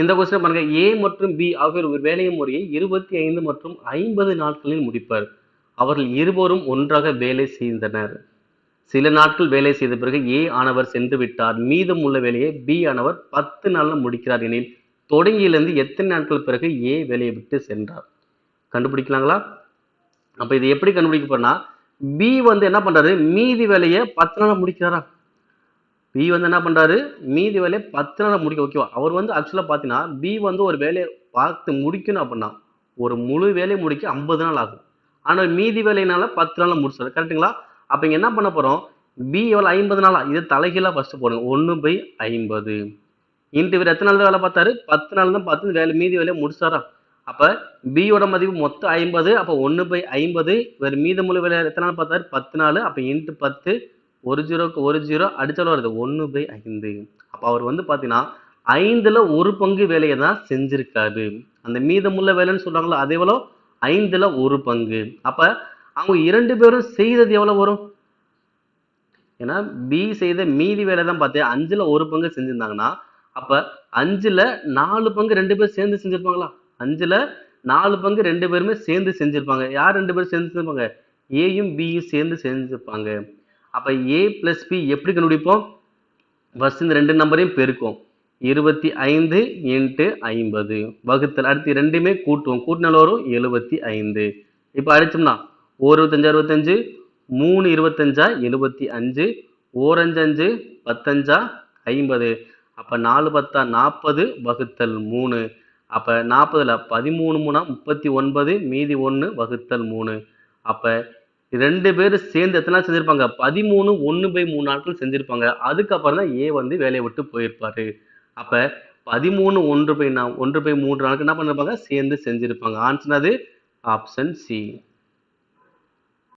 இந்த கொஸ்டின் பாருங்க. ஏ மற்றும் பி ஆகியோர் ஒரு வேலையை முறையை இருபத்தி ஐந்து மற்றும் ஐம்பது நாட்களில் முடிப்பர். அவர்கள் இருவரும் ஒன்றாக வேலை செய்தனர். சில நாட்கள் வேலை செய்த பிறகு ஏ ஆனவர் சென்று விட்டார். மீதம் உள்ள வேலையை பி ஆனவர் பத்து நாளில் முடிக்கிறார் எனில் தொடங்கியிலிருந்து எத்தனை நாட்கள் பிறகு ஏ வேலையை விட்டு சென்றார்? கண்டுபிடிக்கலாங்களா? அப்போ இது எப்படி கண்டுபிடிக்க போனா பி வந்து என்ன பண்றாரு? மீதி வேலையை பத்து நாள்ல முடிக்கிறாரா? பி வந்து என்ன பண்ணுறாரு மீதி வேலையை பத்து நாளில் முடிக்க ஓகேவா அவர் வந்து ஆக்சுவலாக பார்த்தீங்கன்னா பி வந்து ஒரு வேலையை பார்த்து முடிக்கணும் அப்படின்னா ஒரு முழு வேலையை முடிக்க ஐம்பது நாள் ஆகும். ஆனால் மீதி வேலையினால பத்து நாளில் முடிச்சாரு. கரெக்ட்டுங்களா அப்போ இங்கே என்ன பண்ண போகிறோம் பி எவ்வளோ ஐம்பது நாளா? இது தலைகீழாக ஃபஸ்ட்டு போடுங்க. ஒன்று பை ஐம்பது. இன்ட்டு இவர் எத்தனை நாள் தான் வேலை பார்த்தாரு? பத்து நாள் தான் பார்த்து வேலை மீதி வேலையை முடிச்சாரா? அப்போ பியோட மதிப்பு மொத்தம் ஐம்பது. அப்போ ஒன்று பை ஐம்பது. இவர் மீதமுள்ள வேலை எத்தனை நாள் பார்த்தாரு? பத்து நாள். அப்போ இன்ட்டு பத்து. ஒரு ஜீரோக்கு ஒரு ஜீரோ அடித்தாலும் வருது. ஒன்று பை ஐந்து. அப்போ அவர் வந்து பார்த்தீங்கன்னா ஐந்தில் ஒரு பங்கு வேலையை தான் செஞ்சுருக்காரு. அந்த மீதமுள்ள வேலைன்னு சொல்கிறாங்களோ அதே எவ்வளோ ஐந்தில் ஒரு பங்கு. அப்போ அவங்க இரண்டு பேரும் செய்தது எவ்வளோ வரும்? ஏன்னா பி செய்த மீதி வேலை தான் பார்த்து அஞ்சில் ஒரு பங்கு செஞ்சுருந்தாங்கன்னா அப்போ அஞ்சில் நாலு பங்கு ரெண்டு பேரும் சேர்ந்து செஞ்சுருப்பாங்களா? அஞ்சில் நாலு பங்கு ரெண்டு பேருமே சேர்ந்து செஞ்சுருப்பாங்க. யார் ரெண்டு பேரும் சேர்ந்து செஞ்சிருப்பாங்க? ஏயும் பியும் சேர்ந்து செஞ்சுருப்பாங்க. அப்போ ஏ ப்ளஸ் பி எப்படி கண்டுபிடிப்போம்? ஃபஸ்ட் இந்த ரெண்டு நம்பரையும் பெருக்கும் இருபத்தி ஐந்து இன்ட்டு ஐம்பது. வகுத்தல் அடுத்து ரெண்டுமே கூட்டுவோம். கூட்டினால வரும்? எழுபத்தி ஐந்து. இப்போ அடிச்சோம்னா ஒரு இருபத்தஞ்சு அறுபத்தஞ்சு மூணு இருபத்தஞ்சா எழுபத்தி அஞ்சு ஓரஞ்சஞ்சு பத்தஞ்சா ஐம்பது. அப்போ நாலு பத்தா நாற்பது வகுத்தல் மூணு. அப்போ நாற்பதில் பதிமூணு மூணா முப்பத்தி ஒன்பது மீதி ஒன்று வகுத்தல் மூணு. அப்போ ரெண்டு பேரும் சேர்ந்து எத்தனை நாள் செஞ்சிருப்பாங்க? பதிமூணு ஒன்று பை மூணு நாட்கள் செஞ்சிருப்பாங்க. அதுக்கப்புறம் தான் ஏ வந்து வேலையை விட்டு போயிருப்பாரு. அப்போ பதிமூணு ஒன்று பை நான் ஒன்று பை மூன்று நாட்கள் என்ன பண்ணிருப்பாங்க? சேர்ந்து செஞ்சிருப்பாங்க. ஆன்சர் அது ஆப்ஷன் சி